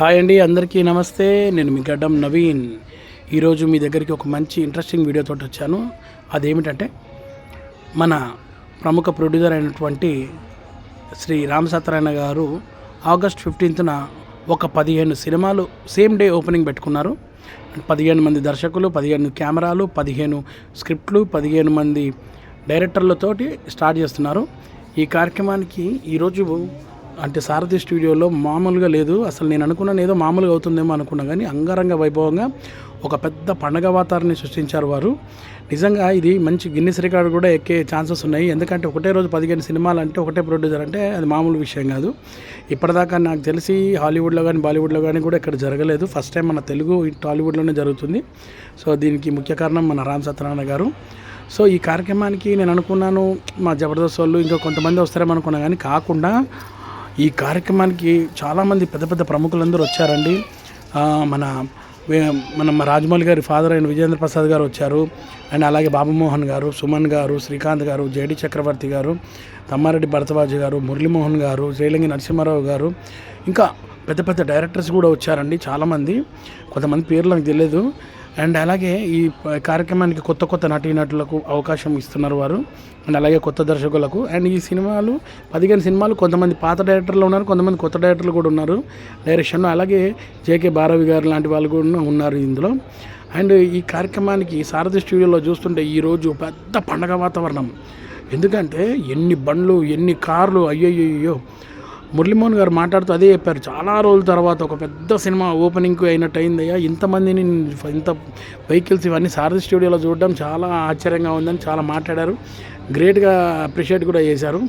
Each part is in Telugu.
హాయ్ అండి అందరికీ నమస్తే. నేను మీ గడ్డం నవీన్. ఈరోజు మీ దగ్గరికి ఒక మంచి ఇంట్రెస్టింగ్ వీడియోతో వచ్చాను. అదేమిటంటే మన ప్రముఖ ప్రొడ్యూసర్ అయినటువంటి శ్రీ రామ్ సత్యనారాయణ గారు ఆగస్ట్ ఫిఫ్టీన్త్న ఒక పదిహేను సినిమాలు సేమ్ డే ఓపెనింగ్ పెట్టుకున్నారు. పదిహేను మంది దర్శకులు పదిహేను కెమెరాలు పదిహేను స్క్రిప్ట్లు పదిహేను మంది డైరెక్టర్లతోటి స్టార్ట్ చేస్తున్నారు. ఈ కార్యక్రమానికి ఈరోజు అంటే సారథి స్టూడియోలో మామూలుగా లేదు. అసలు నేను అనుకున్నాను ఏదో మామూలుగా అవుతుందేమో అనుకున్నా కానీ అంగరంగ వైభవంగా ఒక పెద్ద పండగ వాతావరణాన్ని సృష్టించారు వారు. నిజంగా ఇది మంచి గిన్నెస్ రికార్డు కూడా ఎక్కే ఛాన్సెస్ ఉన్నాయి. ఎందుకంటే ఒకటే రోజు పదిహేను సినిమాలు అంటే ఒకటే ప్రొడ్యూసర్ అంటే అది మామూలు విషయం కాదు. ఇప్పటిదాకా నాకు తెలిసి హాలీవుడ్లో కానీ బాలీవుడ్లో కానీ కూడా ఇక్కడ జరగలేదు. ఫస్ట్ టైం మన తెలుగు టాలీవుడ్లోనే జరుగుతుంది. సో దీనికి ముఖ్య కారణం మన రామ్ సత్యనారాయణ గారు. సో ఈ కార్యక్రమానికి నేను అనుకున్నాను మా జబర్దస్త్ వాళ్ళు ఇంకా కొంతమంది వస్తారేమో అనుకున్నా కానీ కాకుండా ఈ కార్యక్రమానికి చాలామంది పెద్ద పెద్ద ప్రముఖులందరూ వచ్చారండి. మన మన రాజమౌళి గారి ఫాదర్ అయిన విజేంద్ర ప్రసాద్ గారు వచ్చారు. అండ్ అలాగే బాబుమోహన్ గారు సుమన్ గారు శ్రీకాంత్ గారు జేడి చక్రవర్తి గారు తమ్మారెడ్డి భరతరాజు గారు మురళీమోహన్ గారు శ్రీలంగి నరసింహారావు గారు. ఇంకా పెద్ద పెద్ద డైరెక్టర్స్ కూడా వచ్చారండి చాలామంది కొంతమంది పేర్లు నాకు తెలియదు అండ్ అలాగే ఈ కార్యక్రమానికి కొత్త కొత్త నటీనటులకు అవకాశం ఇస్తున్నారు వారు. అండ్ అలాగే కొత్త దర్శకులకు. అండ్ ఈ సినిమాలు పదిహేను సినిమాలు కొంతమంది పాత డైరెక్టర్లు ఉన్నారు కొంతమంది కొత్త డైరెక్టర్లు కూడా ఉన్నారు. డైరెక్షన్లో అలాగే జేకే భారవి గారు లాంటి వాళ్ళు కూడా ఉన్నారు ఇందులో. అండ్ ఈ కార్యక్రమానికి సారథి స్టూడియోలో చూస్తుంటే ఈరోజు పెద్ద పండగ వాతావరణం. ఎందుకంటే ఎన్ని బండ్లు ఎన్ని కార్లు అయ్యో మురళీమోహన్ గారు మాట్లాడుతూ అదే చెప్పారు. చాలా రోజుల తర్వాత ఒక పెద్ద సినిమా ఓపెనింగ్ అయినట్టు అయిందయ్యా ఇంతమందిని ఇంత వెహికల్స్ ఇవన్నీ సారథి స్టూడియోలో చూడడం చాలా ఆశ్చర్యంగా ఉందని చాలా మాట్లాడారు. గ్రేట్గా అప్రిషియేట్ కూడా చేశారు.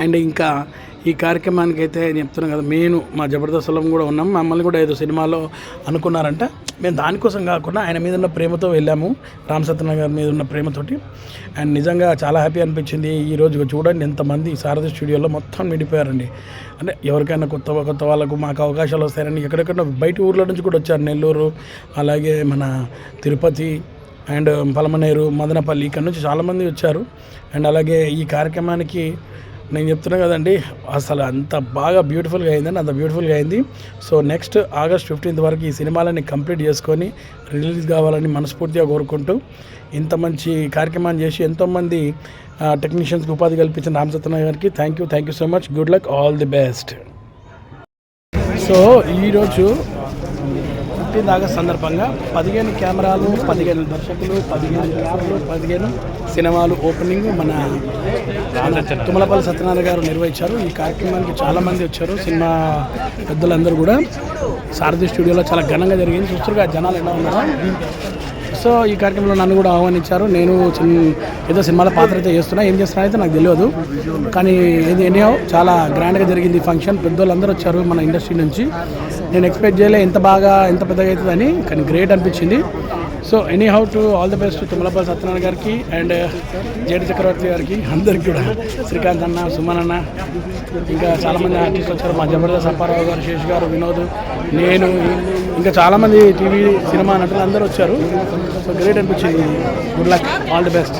అండ్ ఇంకా ఈ కార్యక్రమానికి అయితే నేను చెప్తున్నాను కదా నేను మా జబర్దస్త్లో కూడా ఉన్నాం. మమ్మల్ని కూడా ఏదో సినిమాలో అనుకున్నారంట. మేము దానికోసం కాకుండా ఆయన మీద ఉన్న ప్రేమతో వెళ్ళాము రామ్ సత్యనగర్ గారి మీద ఉన్న ప్రేమతోటి. అండ్ నిజంగా చాలా హ్యాపీ అనిపించింది. ఈరోజు చూడండి ఎంతమంది సారథి స్టూడియోలో మొత్తం నిండిపోయారండి. అంటే ఎవరికైనా కొత్త కొత్త వాళ్ళకు మాకు అవకాశాలు వస్తాయని ఎక్కడెక్కడ బయట ఊర్ల నుంచి కూడా వచ్చారు. నెల్లూరు అలాగే మన తిరుపతి అండ్ పలమనేరు మదనపల్లి ఇక్కడ నుంచి చాలామంది వచ్చారు. అండ్ అలాగే ఈ కార్యక్రమానికి నేను చెప్తున్నా కదండి అసలు అంత బాగా బ్యూటిఫుల్గా అయిందండి అంత బ్యూటిఫుల్గా అయింది. సో నెక్స్ట్ ఆగస్ట్ ఫిఫ్టీన్త్ వరకు ఈ సినిమాలని కంప్లీట్ చేసుకొని రిలీజ్ కావాలని మనస్ఫూర్తిగా కోరుకుంటూ ఇంత మంచి కార్యక్రమాన్ని చేసి ఎంతోమంది టెక్నీషియన్స్కి ఉపాధి కల్పించిన రామ్ సత్యనారాయణ గారికి thank you thank you so much good luck all the best so ఈరోజు ఫిఫ్టీన్త్ ఆగస్ట్ సందర్భంగా పదిహేను కెమెరాలు పదిహేను దర్శకులు పదిహేను యాప్లు పదిహేను సినిమాలు ఓపెనింగ్ మన తుమ్మలపల్లి సత్యనారాయణ గారు నిర్వహించారు. ఈ కార్యక్రమానికి చాలామంది వచ్చారు. సినిమా పెద్దలందరూ కూడా సారథి స్టూడియోలో చాలా ఘనంగా జరిగింది. చూస్తుగా జనాలు ఎలా ఉన్నారో. సో ఈ కార్యక్రమంలో నన్ను కూడా ఆహ్వానించారు. నేను ఏదో సినిమాల పాత్ర అయితే చేస్తున్నా. ఏం చేస్తున్నా అయితే నాకు తెలియదు. కానీ ఏది ఎనీహౌ చాలా గ్రాండ్గా జరిగింది ఈ ఫంక్షన్. పెద్దోళ్ళందరూ వచ్చారు మన ఇండస్ట్రీ నుంచి. నేను ఎక్స్పెక్ట్ చేయలే ఎంత బాగా ఎంత పెద్దగా అవుతుందని కానీ గ్రేట్ అనిపించింది. So anyhow to all the best Thummalapalli Satyanarayana గారికి అండ్ uh, జేడి చక్రవర్తి గారికి అందరికీ కూడా. శ్రీకాంత్ అన్న సుమన్ అన్న ఇంకా చాలామంది ఆర్టిస్ట్ వచ్చారు. మా జబర్దస్త్ అప్పారావు గారు శేష్ గారు వినోద్ నేను ఇంకా చాలామంది టీవీ సినిమా నటులు అందరూ వచ్చారు. సో గ్రేట్ అనిపించింది. Good luck all the best